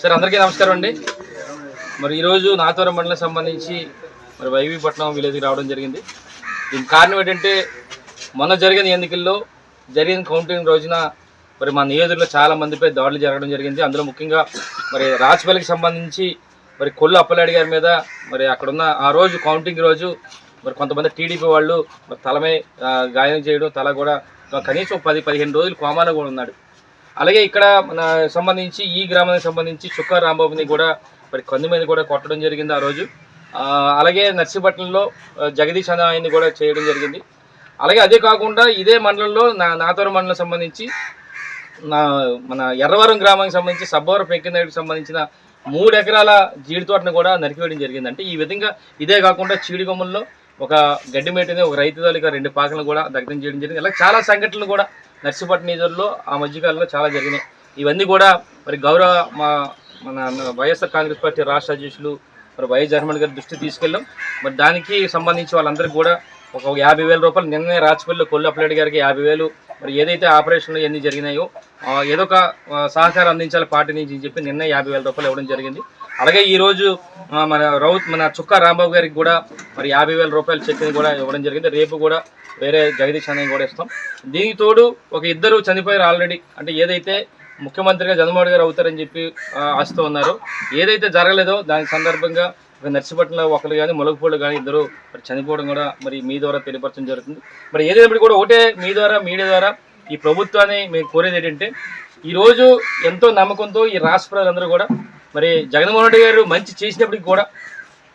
Sir అందరికీ నమస్కారం అండి. మరి ఈరోజు నాతవరం మండలం సంబంధించి మరి వైవీపట్నం విలేజ్కి రావడం జరిగింది. దీనికి కారణం ఏంటంటే మొన్న జరిగిన ఎన్నికల్లో జరిగిన కౌంటింగ్ రోజున మరి మా నియోజకవర్గంలో చాలా మందిపై దాడులు జరగడం జరిగింది. అందులో ముఖ్యంగా మరి రాజపల్లికి సంబంధించి మరి కొల్లు అప్పలాడి గారి మీద మరి అక్కడున్న ఆ రోజు కౌంటింగ్ రోజు మరి కొంతమంది టీడీపీ వాళ్ళు మరి తలమే గాయం చేయడం తల కూడా కనీసం పది పదిహేను రోజులు కోమాలో కూడా ఉన్నాడు. అలాగే ఇక్కడ మన సంబంధించి ఈ గ్రామానికి సంబంధించి చుక్కా రాంబాబుని కూడా మరి కంది మీద కూడా కొట్టడం జరిగింది ఆ రోజు. అలాగే నర్సీపట్నంలో జగదీష్ అనే ఆయన్ని కూడా చేయడం జరిగింది. అలాగే అదే కాకుండా ఇదే మండలంలో నా నాతవరం మండలం సంబంధించి నా మన ఎర్రవరం గ్రామానికి సంబంధించి సబ్బవరం పెంకినాయుడికి సంబంధించిన మూడు ఎకరాల జీడి తోటను కూడా నరికివేయడం జరిగింది. అంటే ఈ విధంగా ఇదే కాకుండా చీడిగొమ్మల్లో ఒక గడ్డి మేటని ఒక రైతు తాలూకా రెండు పాకలను కూడా దగ్ధం చేయడం జరిగింది. ఇలా చాలా సంఘటనలు కూడా నర్సీపట్నం నిధుల్లో ఆ మధ్యకాలంలో చాలా జరిగినాయి. ఇవన్నీ కూడా మరి గౌరవ మా మన వైఎస్ఆర్ కాంగ్రెస్ పార్టీ రాష్ట్ర అధ్యక్షులు మరి వైఎస్ జగన్మోహన్ గారి దృష్టి తీసుకెళ్ళాం. మరి దానికి సంబంధించి వాళ్ళందరికీ కూడా ఒక యాభై వేల రూపాయలు నిన్ననే రాచపల్లిలో కొల్లు అప్లెడ్ గారికి యాభై వేలు మరి ఏదైతే ఆపరేషన్లు ఎన్ని జరిగినాయో ఏదో ఒక సహకారం అందించాలి పార్టీ నుంచి అని చెప్పి నిన్న యాభై వేల రూపాయలు ఇవ్వడం జరిగింది. అలాగే ఈరోజు మన రౌత్ మన చుక్కా రాంబాబు గారికి కూడా మరి యాభై వేల రూపాయల చెక్ని కూడా ఇవ్వడం జరిగింది. రేపు కూడా వేరే జగదీష్ అన్నయ్య కూడా ఇస్తాం. దీనికి తోడు ఒక ఇద్దరు చనిపోయారు ఆల్రెడీ. అంటే ఏదైతే ముఖ్యమంత్రిగా జగన్మోహన్ గారు అవుతారని చెప్పి ఆశతో ఉన్నారు. ఏదైతే జరగలేదో దాని సందర్భంగా ఒక నర్సిపట్నంలో ఒకరు కానీ మొలగపూళ్ళు కానీ ఇద్దరు మరి చనిపోవడం కూడా మరి మీ ద్వారా తెలియపరచడం జరుగుతుంది. మరి ఏదైనప్పుడు కూడా ఒకటే మీ ద్వారా మీడియా ద్వారా ఈ ప్రభుత్వాన్ని మేము కోరేది ఏంటంటే ఈరోజు ఎంతో నమ్మకంతో ఈ రాష్ట్ర ప్రజలందరూ కూడా మరి జగన్మోహన్ రెడ్డి గారు మంచి చేసినప్పటికి కూడా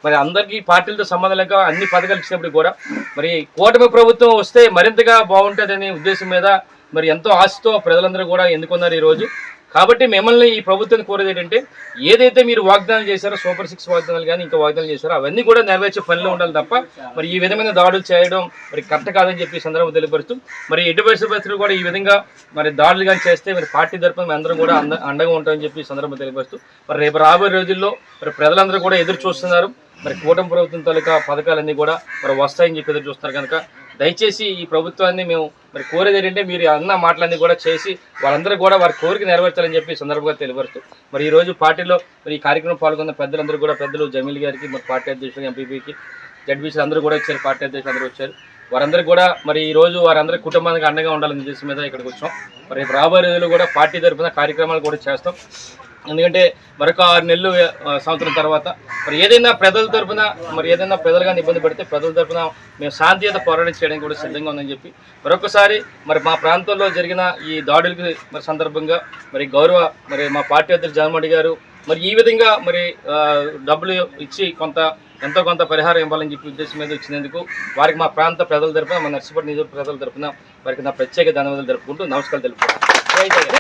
మరి అందరికీ పార్టీలతో సంబంధం లేక అన్ని పథకాలు ఇచ్చినప్పటికి కూడా మరి కూటమి ప్రభుత్వం వస్తే మరింతగా బాగుంటుందనే ఉద్దేశం మీద మరి ఎంతో ఆశతో ప్రజలందరూ కూడా ఎందుకున్నారు ఈ రోజు కాబట్టి మిమ్మల్ని ఈ ప్రభుత్వం కోరేది ఏంటంటే ఏదైతే మీరు వాగ్దానం చేశారో సూపర్ సిక్స్ వాగ్దానాలు కానీ ఇంకా వాగ్దానాలు చేశారో అవన్నీ కూడా నెరవేర్చే పనిలో ఉండాలి తప్ప మరి ఈ విధమైన దాడులు చేయడం మరి కరెక్ట్ కాదని చెప్పి సందర్భం తెలియపరుస్తూ మరి ఎటు పరిస్థితులు కూడా ఈ విధంగా మరి దాడులు కానీ చేస్తే మరి పార్టీ తరఫున అందరం కూడా అండగా ఉంటామని చెప్పి సందర్భం సందర్భంగా తెలియపరుస్తూ మరి రేపు రాబోయే రోజుల్లో మరి ప్రజలందరూ కూడా ఎదురు చూస్తున్నారు. మరి కూటమి ప్రభుత్వం తాలూకా పథకాలన్నీ కూడా మరి వస్తాయని చెప్పి ఎదురు చూస్తున్నారు కనుక దయచేసి ఈ ప్రభుత్వాన్ని మేము మరి కోరేది ఏంటంటే మీరు అన్న మాటలన్నీ కూడా చేసి వాళ్ళందరూ కూడా వారి కోరిక నెరవేర్చాలని చెప్పి సందర్భంగా తెలియపరుస్తూ మరి ఈ రోజు పార్టీలో మరి ఈ కార్యక్రమం పాల్గొన్న పెద్దలందరూ కూడా పెద్దలు జమీల్ గారికి మరి పార్టీ అధ్యక్షులు ఎంపీపీకి జడ్బీసీ అందరూ కూడా వచ్చారు పార్టీ అధ్యక్షులు అందరూ వచ్చారు. వారందరూ కూడా మరి ఈ రోజు వారందరి కుటుంబానికి అండగా ఉండాలని ఉద్దేశం మీద ఇక్కడికి వచ్చాం. మరి రాబోయే రోజుల్లో కూడా పార్టీ తరఫున కార్యక్రమాలు కూడా చేస్తాం. ఎందుకంటే మరొక ఆరు నెలలు సంవత్సరం తర్వాత మరి ఏదైనా ప్రజల తరపున మరి ఏదైనా ప్రజలు కానీ ఇబ్బంది పడితే ప్రజల తరపున మేము శాంతియుత పోరాటం చేయడానికి కూడా సిద్ధంగా ఉందని చెప్పి మరొకసారి మరి మా ప్రాంతంలో జరిగిన ఈ దాడులకి మరి సందర్భంగా మరి గౌరవ మరి మా పార్టీ అధ్యక్షుడు జగన్మోహన్ గారు మరి ఈ విధంగా మరి డబ్బులు ఇచ్చి కొంత ఎంతో కొంత పరిహారం ఇవ్వాలని చెప్పి ఉద్దేశం మీద ఇచ్చినందుకు వారికి మా ప్రాంత ప్రజల తరపున మా నర్సిపల్లి నియోజక ప్రజల తరపున వారికి నా ప్రత్యేక ధన్యవాదాలు జరుపుకుంటూ నమస్కారం తెలుపుకుంటాను